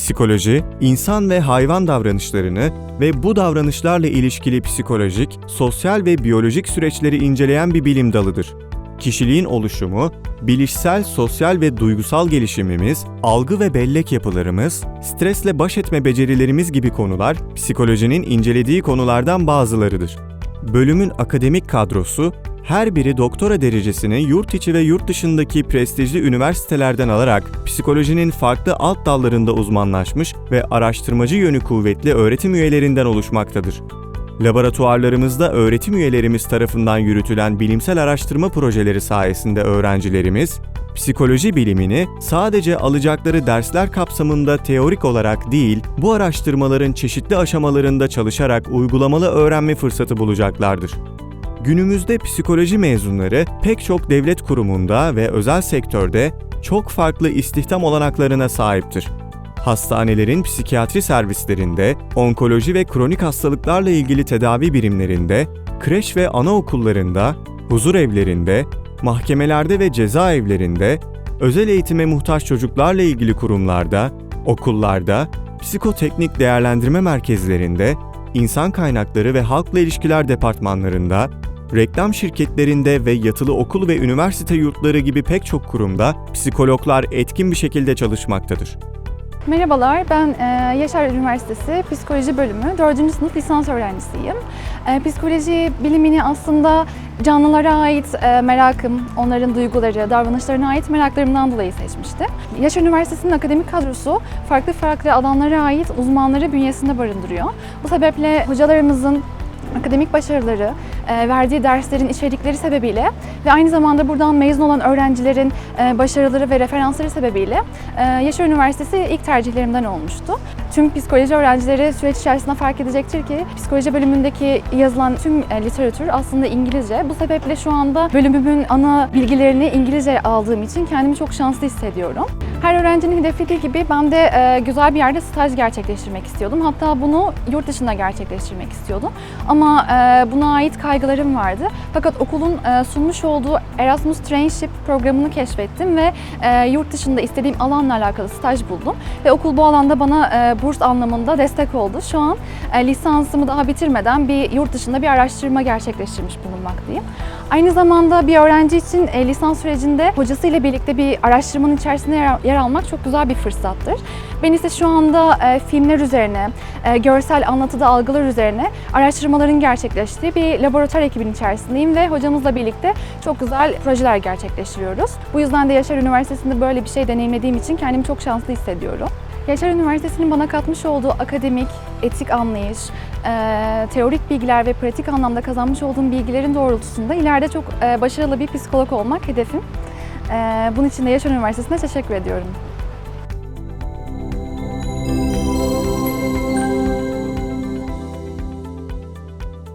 Psikoloji, insan ve hayvan davranışlarını ve bu davranışlarla ilişkili psikolojik, sosyal ve biyolojik süreçleri inceleyen bir bilim dalıdır. Kişiliğin oluşumu, bilişsel, sosyal ve duygusal gelişimimiz, algı ve bellek yapılarımız, stresle baş etme becerilerimiz gibi konular psikolojinin incelediği konulardan bazılarıdır. Bölümün akademik kadrosu, her biri doktora derecesini yurt içi ve yurt dışındaki prestijli üniversitelerden alarak psikolojinin farklı alt dallarında uzmanlaşmış ve araştırmacı yönü kuvvetli öğretim üyelerinden oluşmaktadır. Laboratuvarlarımızda öğretim üyelerimiz tarafından yürütülen bilimsel araştırma projeleri sayesinde öğrencilerimiz, psikoloji bilimini sadece alacakları dersler kapsamında teorik olarak değil, bu araştırmaların çeşitli aşamalarında çalışarak uygulamalı öğrenme fırsatı bulacaklardır. Günümüzde psikoloji mezunları pek çok devlet kurumunda ve özel sektörde çok farklı istihdam olanaklarına sahiptir. Hastanelerin psikiyatri servislerinde, onkoloji ve kronik hastalıklarla ilgili tedavi birimlerinde, kreş ve anaokullarında, huzur evlerinde, mahkemelerde ve cezaevlerinde, özel eğitime muhtaç çocuklarla ilgili kurumlarda, okullarda, psikoteknik değerlendirme merkezlerinde, insan kaynakları ve halkla ilişkiler departmanlarında, reklam şirketlerinde ve yatılı okul ve üniversite yurtları gibi pek çok kurumda psikologlar etkin bir şekilde çalışmaktadır. Merhabalar, ben e, Yaşar Üniversitesi Psikoloji Bölümü 4. sınıf lisans öğrencisiyim. E, Psikoloji bilimini aslında canlılara ait e, merakım, onların duyguları, davranışlarına ait meraklarımdan dolayı seçmiştim. Yaşar Üniversitesi'nin akademik kadrosu farklı farklı alanlara ait uzmanları bünyesinde barındırıyor. Bu sebeple hocalarımızın akademik başarıları, verdiği derslerin içerikleri sebebiyle ve aynı zamanda buradan mezun olan öğrencilerin e, başarıları ve referansları sebebiyle e, Yaşar Üniversitesi ilk tercihlerimden olmuştu. Tüm psikoloji öğrencileri süreç içerisinde fark edecektir ki psikoloji bölümündeki yazılan tüm e, literatür aslında İngilizce. Bu sebeple şu anda bölümümün ana bilgilerini İngilizce aldığım için kendimi çok şanslı hissediyorum. Her öğrencinin hedeflediği gibi ben de e, güzel bir yerde staj gerçekleştirmek istiyordum. Hatta bunu yurt dışında gerçekleştirmek istiyordum. Ama e, buna ait kaygılarım vardı. Fakat okulun e, sunmuş olduğu Erasmus Traineeship programını keşfettim ve e, yurt dışında istediğim alanla alakalı staj buldum. Ve okul bu alanda bana e, burs anlamında destek oldu. Şu an e, lisansımı daha bitirmeden bir yurt dışında bir araştırma gerçekleştirmiş bulunmaktayım. Aynı zamanda bir öğrenci için e, lisans sürecinde hocasıyla birlikte bir araştırmanın içerisinde yer, yer almak çok güzel bir fırsattır. Ben ise şu anda e, filmler üzerine, e, görsel anlatıda algılar üzerine araştırmaların gerçekleştiği bir laboratuvar ekibinin içerisindeyim ve hocamızla birlikte çok güzel projeler gerçekleştiriyoruz. Bu yüzden de Yaşar Üniversitesi'nde böyle bir şey deneyimlediğim için kendimi çok şanslı hissediyorum. Yaşar Üniversitesi'nin bana katmış olduğu akademik, etik anlayış, e, teorik bilgiler ve pratik anlamda kazanmış olduğum bilgilerin doğrultusunda ileride çok e, başarılı bir psikolog olmak hedefim. E, bunun için de Yaşar Üniversitesi'ne teşekkür ediyorum.